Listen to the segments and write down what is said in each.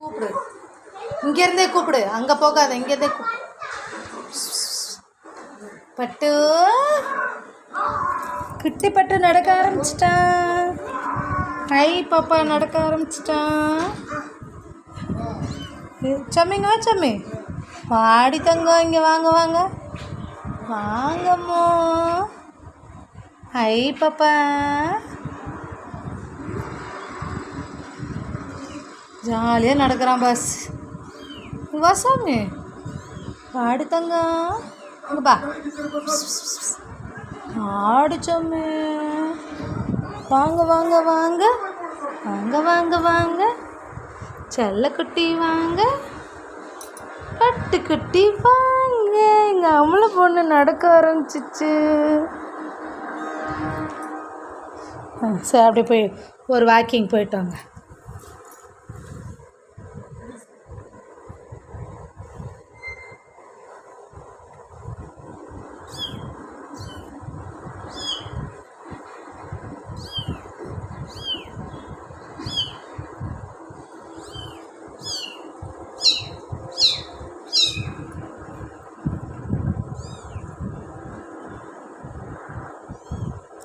கூப்பிடு. இங்கேருந்தே கூப்பிடு. அங்கே போகாத இங்கேருந்தே கூப்பிடு பட்டு. குட்டி பட்டு நடக்க ஆரம்பிச்சிட்டான் ஹை பாப்பா நடக்க ஆரம்பிச்சிட்டான் சம்மிங்க சம்மி பாடி தங்கம் இங்கே வாங்க வாங்க. வாங்கம்மா. ஹை பாப்பா. ஜாலியாக நடக்கிறான் பஸ் வா சாமி. பாடு தங்க. அங்கே பா. ஆடு சாமி. வாங்க வாங்க வாங்க. வாங்க வாங்க வாங்க. செல்லக்குட்டி வாங்க. கட்டுக்குட்டி வாங்க. எங்கள் அம்மளை பொண்ணு நடக்க ஆரம்பிச்சிச்சு. சரி அப்படி போய் ஒரு வாக்கிங் போயிட்டாங்க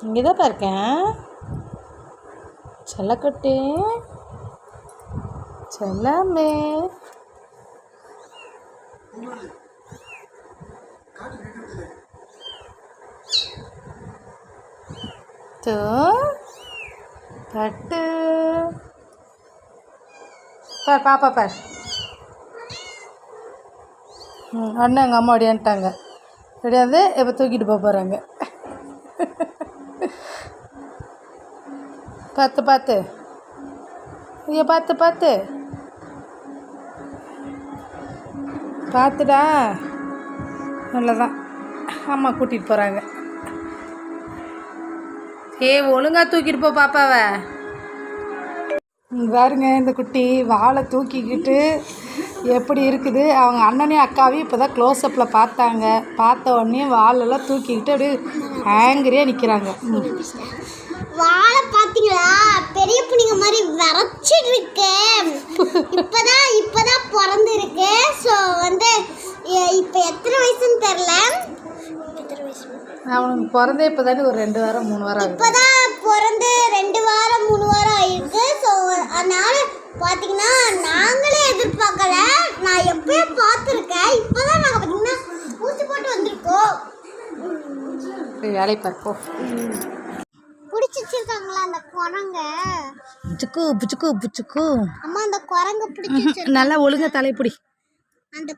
இங்கே தான் இருக்கேன். செல்லக்கட்டு. செல்லாமே. தோ பட்டு. பார் பாப்பா பார். ம் அண்ணன் எங்கள் அம்மா ஒடியான்ட்டாங்க ஒடியாந்து இப்போ தூக்கிட்டு போக போகிறாங்க பார்த்து பார்த்து ஐயா பார்த்து பார்த்து பார்த்துடா நல்லதான். அம்மா கூட்டிகிட்டு போகிறாங்க ஏ ஒழுங்கா தூக்கிட்டு போ பாப்பாவை. பாருங்க இந்த குட்டி வாழை தூக்கிக்கிட்டு எப்படி இருக்குது? அவங்க அண்ணனையும் அக்காவையும் இப்போ தான் க்ளோஸ்அப்பில் பார்த்தாங்க. பார்த்த உடனே வாழெல்லாம் தூக்கிக்கிட்டு அப்படியே ஆங்கிரியாக நிற்கிறாங்க வாழை பாத்தீங்களா பெரிய புனிங்க மாதிரி விரைச்சிட்டு இருக்கு. இப்பதான் இப்பதான் பிறந்திருக்கு ஸோ வந்து இப்ப எத்தனை வயசுன்னு தெரில அவனுக்கு பிறந்தே இப்போ தானே ஒரு ரெண்டு வாரம் மூணு வாரம் ஆகுது. இப்பதான் பிறந்து ரெண்டு வாரம் மூணு வாரம் போய் வேலையை பார்ப்போம். பிடிச்சி வச்சிருக்காங்களா அந்த குரங்க? புச்சுக்கு புச்சுக்கு புச்சுக்கு. அம்மா அந்த குரங்க பிடிச்சி நல்லா ஒழுங்கா தலைப்பிடி. அந்த